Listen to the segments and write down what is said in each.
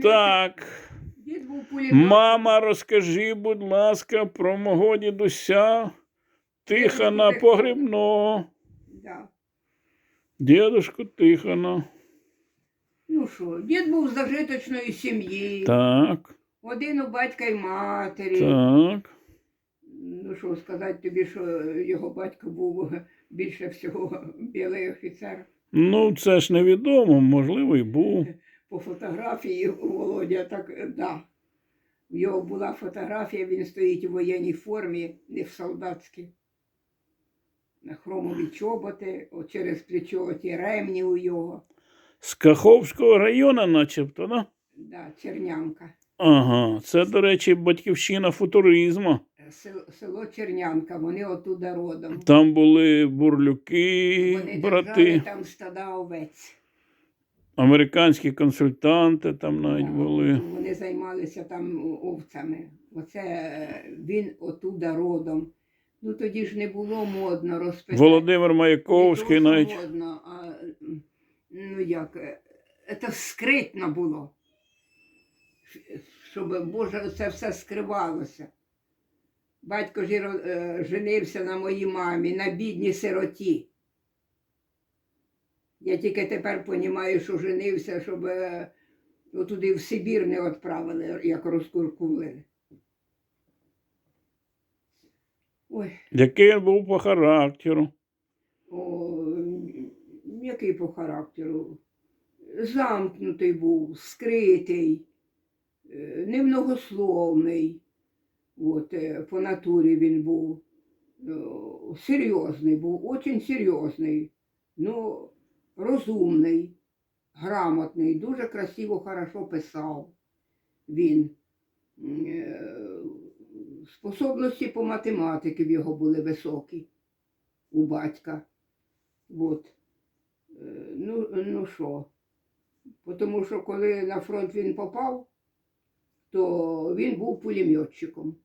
Так. Мама, розкажи, будь ласка, про мого дідуся Тихона Погребного. Да. Дідушку Тихона. Ну що, дід був з зажиточної сім'ї. Так, Один у батька й матері. так. Ну що сказати тобі, що його батько був більше всього білий офіцер. Ну, це ж невідомо, можливо, і був. По фотографії у Володя так, е, да. В його була фотографія, він стоїть у воєнній формі, не в солдатській. На хромові чоботи, через плечо ті ремні у його. З Каховського району, начебто, да? Да, Чернянка. Ага, це, до речі, батьківщина футуризму. Село, село Чернянка, вони отуда родом. Там були бурлюки, Вони держали брати, там стада овець. Американські консультанти там навіть Да, були. Вони займалися там овцями. Оце е, він отуда родом. Ну тоді ж не було модно розпитати. Володимир Маяковський Не навіть. модно, а ну як, е, це скритно було. Щоб, Боже, це все скривалося. Батько ж е, женився на моїй мамі, на бідній сироті. Я тільки тепер розумію, що женився, щоб е, туди в Сибір не відправили, як розкуркулили. Ой. Який він був по характеру. О, який по характеру? Замкнутий був, скритий, е, немногословний. От, е, по натурі він був. Серйозний був, очень серйозний, ну, розумний, грамотний, дуже красиво, хорошо писав він. Е, Способності по математиці в його були високі у батька. От. Е, Ну, ну що? Тому що коли на фронт він попав, то він був пулеметчиком.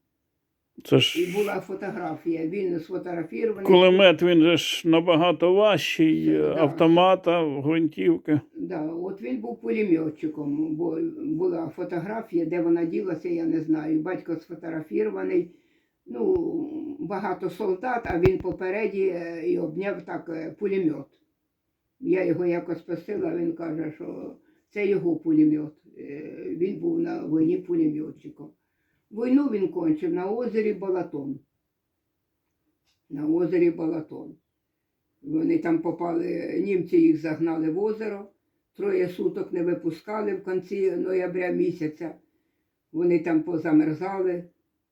Це І була фотографія. Він сфотографірований. кулемет, він же ж набагато важчий, да. автомата, гвинтівки. Да, от він був пулеметчиком, бо була фотографія, де вона ділася, я не знаю. Батько сфотографірований. Ну, багато солдат, а він попереді е, і обняв так е, пулемет. Я його якось просила, він каже, що це його пулемет. Е, Він був на війні пулеметчиком. Війну він кончив на озері Балатон. На озері Балатон. Вони там попали, німці їх загнали в озеро, троє суток не випускали в кінці ноября місяця. Вони там позамерзали,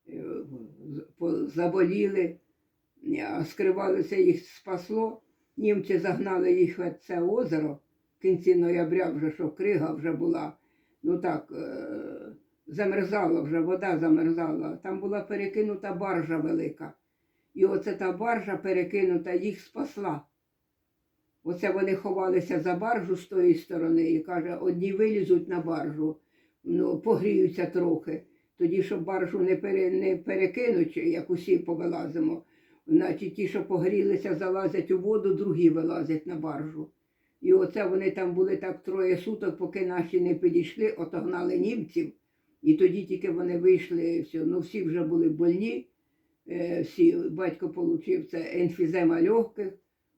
е, заболіли, скривалися їх спасло. Німці загнали їх в це озеро в кінці ноября, вже що крига вже була. Ну так, е, замерзала вже, вода замерзала. Там була перекинута баржа велика. І оце та баржа перекинута їх спасла. Оце вони ховалися за баржу з тої сторони і каже, одні вилізуть на баржу, ну, погріються трохи. Тоді, щоб баржу не, пере, не перекинуть, як усі повилазимо, значить ті, що погрілися, залазять у воду, другі вилазять на баржу. І оце вони там були так троє суток, поки наші не підійшли, отогнали німців. І тоді тільки вони вийшли, все. ну всі вже були больні. Е, всі, батько отримав це емфізема легких,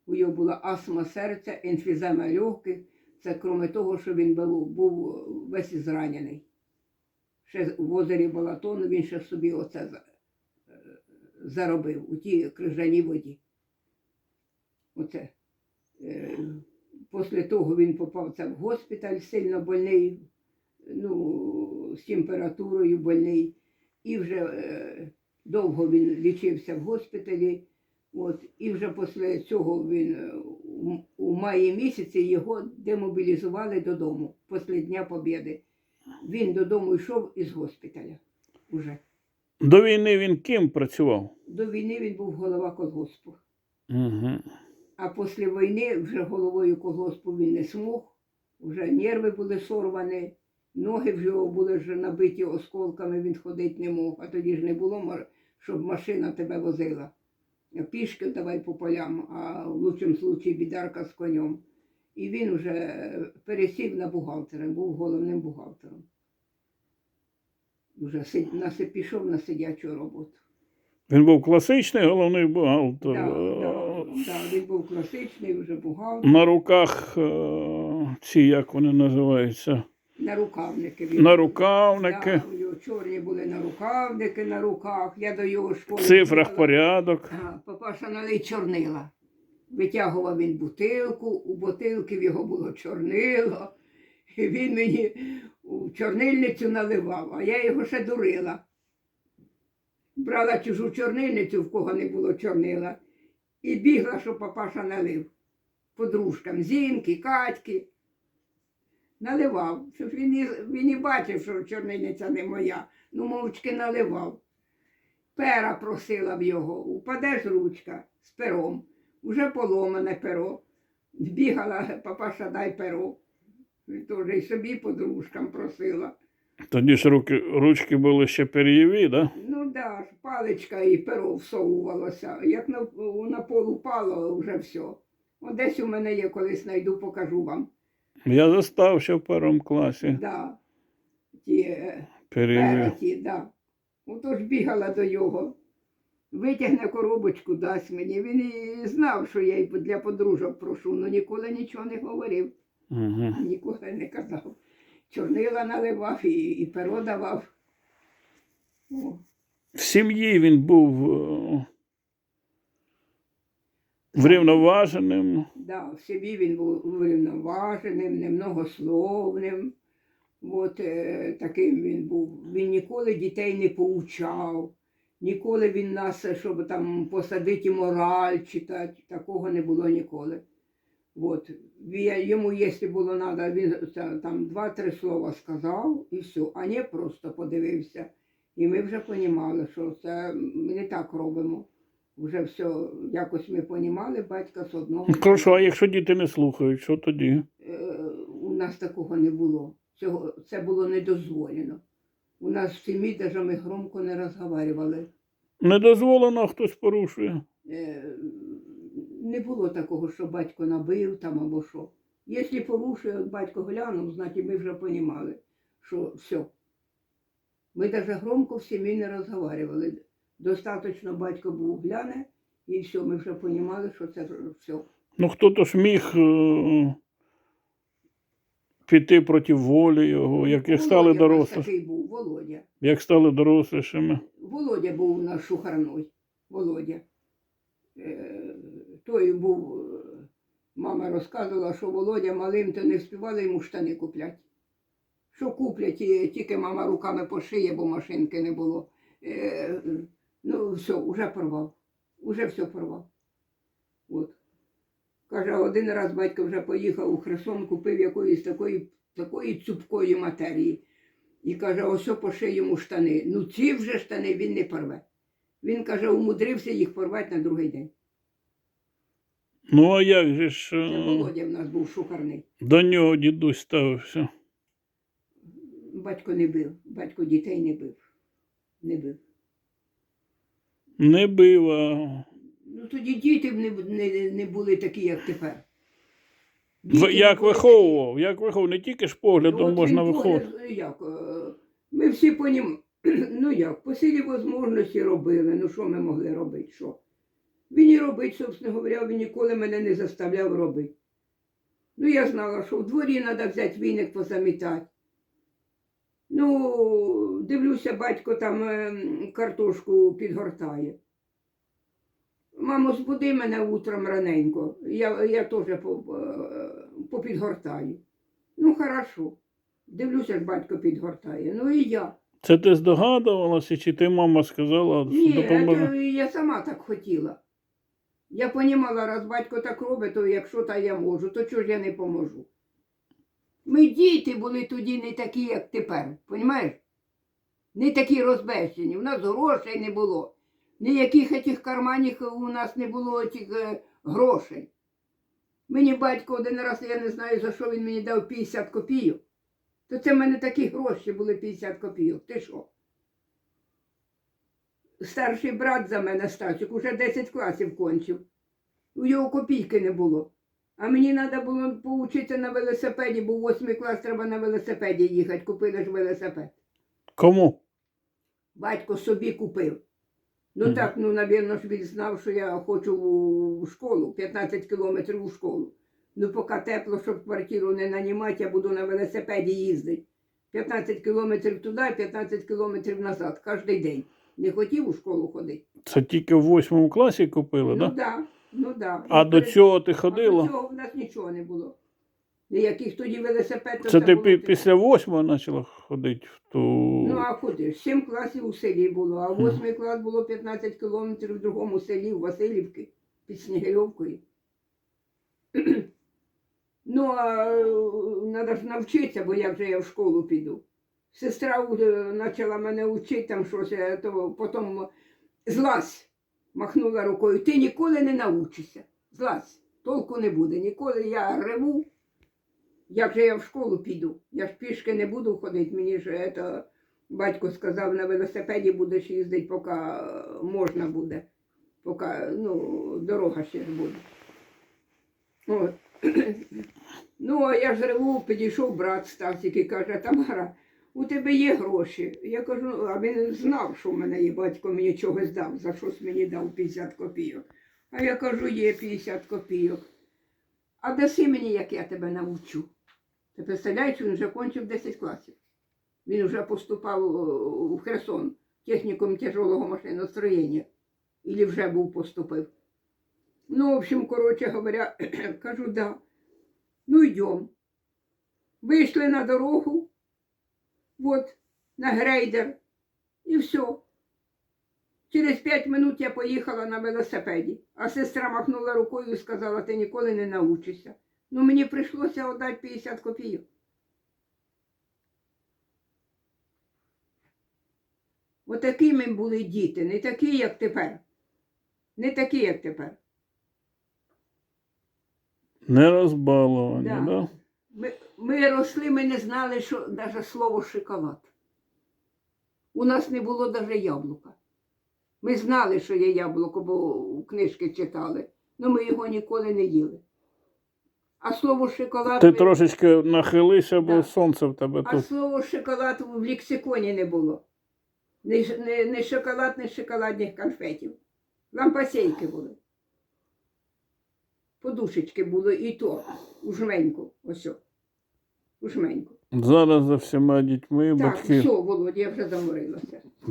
у нього була астма серця, емфізема легких. Це крім того, що він був, був весь зранений. Ще в озері Балатону він ще собі оце е, заробив у тій крижаній воді. Оце. Е, Після того він попав це в госпіталь, сильно больний, ну, з температурою больний. І вже е, довго він лічився в госпіталі. От, і вже після цього він е, у- у маї місяці його демобілізували додому після Дня Побєди. Він додому йшов із госпіталя. Уже. До війни він ким працював? До війни він був голова колгоспу. Угу. А після війни вже головою колгоспу він не смог, вже нерви були сорвані, ноги вже його були вже набиті осколками, він ходити не мог. А тоді ж не було, щоб машина тебе возила. Пішки давай по полям, а в лучшому случаї бідарка з конем. І він вже пересів на бухгалтера, був головним бухгалтером. Вже пішов на сидячу роботу. Він був класичний головний бухгалтер. Да, е, да, да, він був класичний, вже бухгалтер. На руках е, ці, як вони називаються, На рукавники. він- на рукавники, Да, у нього чорні були на рукавники на руках. Я до його школи. в цифрах бігала. порядок. Ага, Папаша налий чорнила. Витягував він бутилку, у бутилки в його було чорнило. І він мені у чорнильницю наливав, а я його ще дурила. Брала чужу чорнильницю, в кого не було чорнила, і бігла, що папаша налив. Подружкам Зінки, Катьки. Наливав, щоб він і, він і бачив, що чорнильниця не моя. Ну, мовчки наливав. Пера просила в його, упаде ж ручка з пером, уже поломане перо. Бігала, папаша, дай перо. Теж і собі подружкам просила. Тоді ж руки, ручки були ще пер'єві, да? Ну да, паличка і перо всовувалося. Як на, на пол упало, вже все. От десь у мене є, колись знайду, покажу вам. Я застав ще в першому класі Да. Ті, е. Переті, да. Отож бігала до його. Витягне коробочку, дасть мені. Він і знав, що я й для подружок прошу, але ніколи нічого не говорив, Угу. ніколи не казав. Чорнила наливав і, і перо давав. О, В сім'ї він був е, врівноваженим. Да, в собі він був врівноваженим, немногословним. От е, таким він був. Він ніколи дітей не поучав, ніколи він нас, щоб там посадити мораль читати, такого не було ніколи. От. Йому, якщо було треба, він там два-три слова сказав і все, а не просто подивився. І ми вже розуміли, що це ми не так робимо. Вже все, якось ми розуміли, батька з одного. Хорошо, а якщо діти не слухають, що тоді? Е, у нас такого не було. Цього, це було не дозволено. У нас в сім'ї навіть ми громко не розговорювали. Не дозволено, а хтось порушує. Е, не було такого, що батько набив там або що. Якщо порушує, от батько глянув, значить ми вже розуміли, що все. Ми навіть громко в сім'ї не розговорювали. Достаточно батько був гляне, і все, ми вже розуміли, що це все. Ну, хто-то ж міг е, піти проти волі його, як, як стали Володя у нас дорослі, такий був, Володя. як стали дорослішими. Володя був у нас шухарной. Володя. Е, той був, е, мама розказувала, що Володя малим то не вспівали йому штани купляти. Що куплять, тільки мама руками пошиє, бо машинки не було. Ну, все, вже порвав. Уже все порвав. От. Каже, один раз батько вже поїхав у Херсон, купив якоїсь такої, такої цупкої матерії. І каже, ось пошив йому штани. Ну ці вже штани він не порве. Він каже, умудрився їх порвати на другий день. Ну, а як же ж Це е, Володя в нас був шукарний. до нього дідусь ставився? Батько не бив, батько дітей не бив. Не бив. Не бив, а Ну тоді діти б не, не, не були такі, як тепер. В- як виховував, як виховував, не тільки ж поглядом От можна виховувати. погляд, Як, е, ми всі понім... ну як, по силі можливості робили, ну що ми могли робити? Що? Він і робить, собственно говоря, він ніколи мене не заставляв робити. Ну, я знала, що в дворі треба взяти віник позамітати. Ну, дивлюся, батько там ем, картошку підгортає. Мамо, збуди мене утром раненько. Я, я теж е, попідгортаю. Ну, хорошо. Дивлюся, як батько підгортає. Ну і я. Це ти здогадувалася, чи ти мама сказала, Ні, допоможе? це я сама так хотіла. Я понімала, раз батько так робить, то якщо та я можу, то чого ж я не поможу? Ми діти були тоді не такі, як тепер, понімаєш? Не такі розбещені. У нас грошей не було. Ніяких тих карманів у нас не було тих е, грошей. Мені батько один раз, я не знаю, за що він мені дав 50 копійок. То це в мене такі гроші були 50 копійок. Ти що? старший брат за мене Стасик, уже 10 класів кончив. У його копійки не було. А мені треба було поучитися на велосипеді, бо восьмий клас треба на велосипеді їхати, купили ж велосипед. Кому? Батько собі купив. Ну Мгм. так, ну, навірно, ж він знав, що я хочу в школу, 15 кілометрів у школу. Ну, поки тепло, щоб квартиру не нанімати, я буду на велосипеді їздити. 15 кілометрів туди, 15 кілометрів назад, кожен день. Не хотів у школу ходити. Це тільки в восьмому класі купили, ну да? да, ну да. А до цього ти ходила? а до цього в нас нічого не було. Ніяких тоді велосипед. то Це ти було пі- після восьмого почала ходити в ту. Ну, а куди? ж? Сім класів у селі було, а восьмий клас було 15 кілометрів в другому селі, в Васильівці, під Снігирьовкою. ну, а треба ж навчитися, бо як же я в школу піду. Сестра е, почала мене вчити там щось, е, то потім злазь, махнула рукою, ти ніколи не навчишся. Злазь, толку не буде. Ніколи я реву. Як же я в школу піду? Я ж пішки не буду ходити, мені ж это, батько сказав, на велосипеді будеш їздити, поки е, можна буде, поки ну, дорога ще ж буде. От. ну, а я ж реву, підійшов брат Стасик і каже, Тамара, у тебе є гроші. Я кажу, «Ну, а він знав, що в мене є батько мені чогось дав, за щось мені дав 50 копійок. А я кажу, є 50 копійок. А даси мені, як я тебе навчу. Ти представляєш, він вже кончив 10 класів. Він вже поступав у Херсон, технікум тяжелого машиностроєння. Ілі вже був поступив. Ну, в общем, коротше говоря, кажу, да. Ну, йдем. Вийшли на дорогу, от, на грейдер, і все. Через п'ять минут я поїхала на велосипеді, а сестра махнула рукою і сказала, ти ніколи не научишся. Ну, мені прийшлося віддати 50 копійок. Отакими були діти, не такі, як тепер. Не такі, як тепер. Не розбаловані, Да. да? Ми, ми росли, ми не знали, що навіть слово шоколад. У нас не було навіть яблука. Ми знали, що є яблуко, бо книжки читали, але ми його ніколи не їли. А слово шоколад. Ти ми- трошечки нахилися, бо Да. сонце в тебе А тут. слово шоколад в лексиконі не було. Не, не, не шоколад, не шоколадних конфетів. Лампасейки були. Подушечки були і то у жменьку. Ось. Жменьку. Зараз за всіма дітьми Так, батьки все, Володя, я вже заморилася.